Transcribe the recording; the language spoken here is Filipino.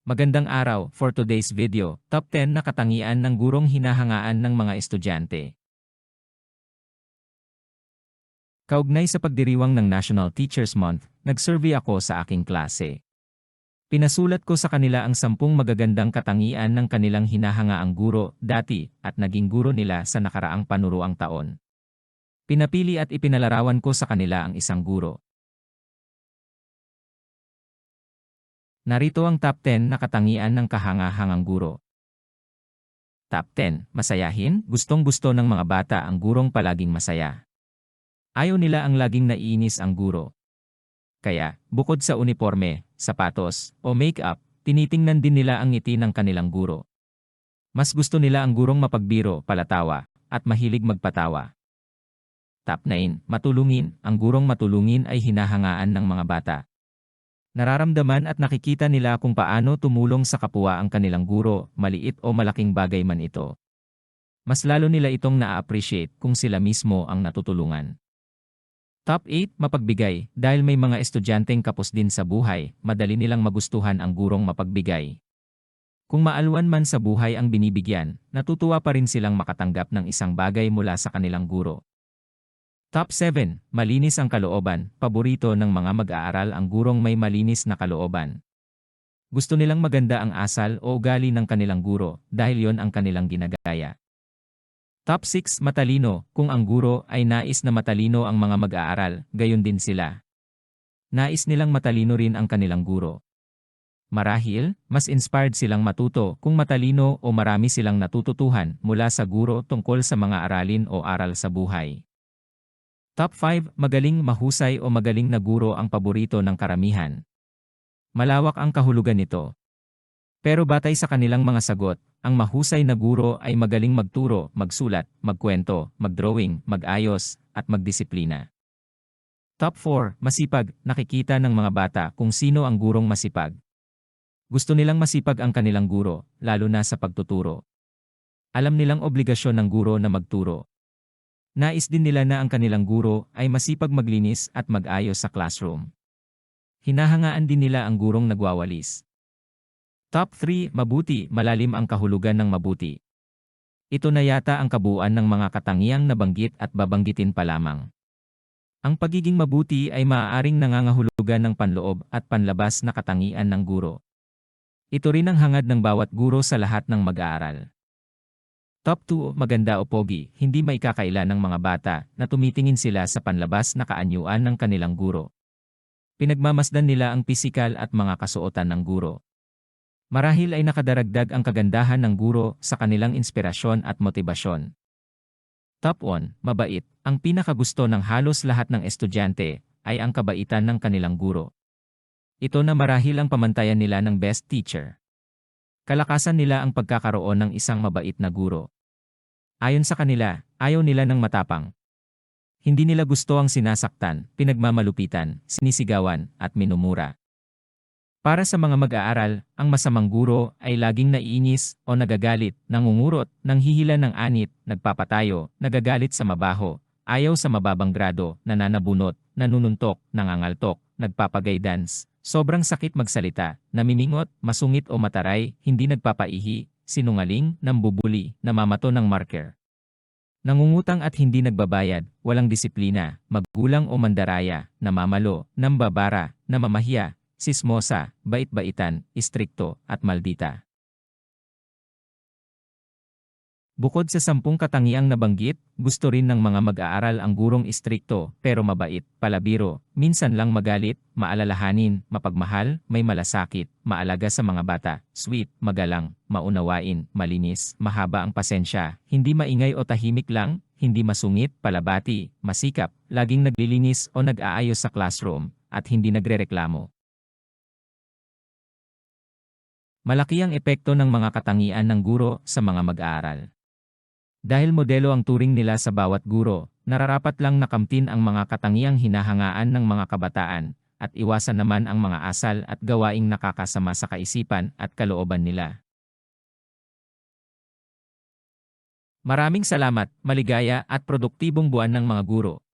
Magandang araw for today's video, top 10 na katangian ng gurong hinahangaan ng mga estudyante. Kaugnay sa pagdiriwang ng National Teachers Month, nag-survey ako sa aking klase. Pinasulat ko sa kanila ang sampung magagandang katangian ng kanilang hinahangaang guro dati at naging guro nila sa nakaraang panuruang taon. Pinapili at ipinalarawan ko sa kanila ang isang guro. Narito ang top 10 na katangian ng kahangahangang guro. Top 10. Masayahin, gustong-gusto ng mga bata ang gurong palaging masaya. Ayaw nila ang laging naiinis ang guro. Kaya, bukod sa uniforme, sapatos, o make-up, tinitingnan din nila ang ngiti ng kanilang guro. Mas gusto nila ang gurong mapagbiro, palatawa, at mahilig magpatawa. Top 9. Matulungin, ang gurong matulungin ay hinahangaan ng mga bata. Nararamdaman at nakikita nila kung paano tumulong sa kapwa ang kanilang guro, maliit o malaking bagay man ito. Mas lalo nila itong na-appreciate kung sila mismo ang natutulungan. Top 8, mapagbigay. Dahil may mga estudyanteng kapos din sa buhay, madali nilang magustuhan ang gurong mapagbigay. Kung maalwan man sa buhay ang binibigyan, natutuwa pa rin silang makatanggap ng isang bagay mula sa kanilang guro. Top 7. Malinis ang kalooban. Paborito ng mga mag-aaral ang gurong may malinis na kalooban. Gusto nilang maganda ang asal o ugali ng kanilang guro dahil yon ang kanilang ginagaya. Top 6. Matalino. Kung ang guro ay nais na matalino ang mga mag-aaral, gayon din sila. Nais nilang matalino rin ang kanilang guro. Marahil, mas inspired silang matuto kung matalino o marami silang natututuhan mula sa guro tungkol sa mga aralin o aral sa buhay. Top 5, magaling mahusay o magaling na guro ang paborito ng karamihan. Malawak ang kahulugan nito. Pero batay sa kanilang mga sagot, ang mahusay na guro ay magaling magturo, magsulat, magkwento, magdrawing, magayos, at magdisiplina. Top 4, masipag, nakikita ng mga bata kung sino ang gurong masipag. Gusto nilang masipag ang kanilang guro, lalo na sa pagtuturo. Alam nilang obligasyon ng guro na magturo. Nais din nila na ang kanilang guro ay masipag maglinis at mag-ayos sa classroom. Hinahangaan din nila ang gurong nagwawalis. Top 3. Mabuti, malalim ang kahulugan ng mabuti. Ito na yata ang kabuuan ng mga katangiang nabanggit at babanggitin pa lamang. Ang pagiging mabuti ay maaaring nangangahulugan ng panloob at panlabas na katangian ng guro. Ito rin ang hangad ng bawat guro sa lahat ng mag-aaral. Top 2, maganda o pogi, hindi maikakaila ng mga bata na tumitingin sila sa panlabas na kaanyuan ng kanilang guro. Pinagmamasdan nila ang pisikal at mga kasuotan ng guro. Marahil ay nakadaragdag ang kagandahan ng guro sa kanilang inspirasyon at motibasyon. Top 1, mabait. Ang pinakagusto ng halos lahat ng estudyante ay ang kabaitan ng kanilang guro. Ito na marahil ang pamantayan nila ng best teacher. Kalakasan nila ang pagkakaroon ng isang mabait na guro. Ayon sa kanila, ayaw nila ng matapang. Hindi nila gusto ang sinasaktan, pinagmamalupitan, sinisigawan, at minumura. Para sa mga mag-aaral, ang masamang guro ay laging naiinis o nagagalit, nangungurot, nanghihila ng anit, nagpapatayo, nagagalit sa mabaho, ayaw sa mababang grado, nananabunot, nanununtok, nangangaltok, nagpapagay dance, sobrang sakit magsalita, namimingot, masungit o mataray, hindi nagpapaihi, sinungaling, nambubuli, namamato ng marker. Nangungutang at hindi nagbabayad, walang disiplina, maggulang o mandaraya, namamalo, nambabara, namamahiya, sismosa, bait-baitan, istrikto, at maldita. Bukod sa sampung katangiang nabanggit, gusto rin ng mga mag-aaral ang gurong istrikto pero mabait, palabiro, minsan lang magalit, maalalahanin, mapagmahal, may malasakit, maalaga sa mga bata, sweet, magalang, maunawain, malinis, mahaba ang pasensya, hindi maingay o tahimik lang, hindi masungit, palabati, masikap, laging naglilinis o nag-aayos sa classroom, at hindi nagrereklamo. Malaki ang epekto ng mga katangian ng guro sa mga mag-aaral. Dahil modelo ang turing nila sa bawat guro, nararapat lang nakamtin ang mga katangiang hinahangaan ng mga kabataan, at iwasan naman ang mga asal at gawaing nakakasama sa kaisipan at kalooban nila. Maraming salamat, maligaya at produktibong buwan ng mga guro.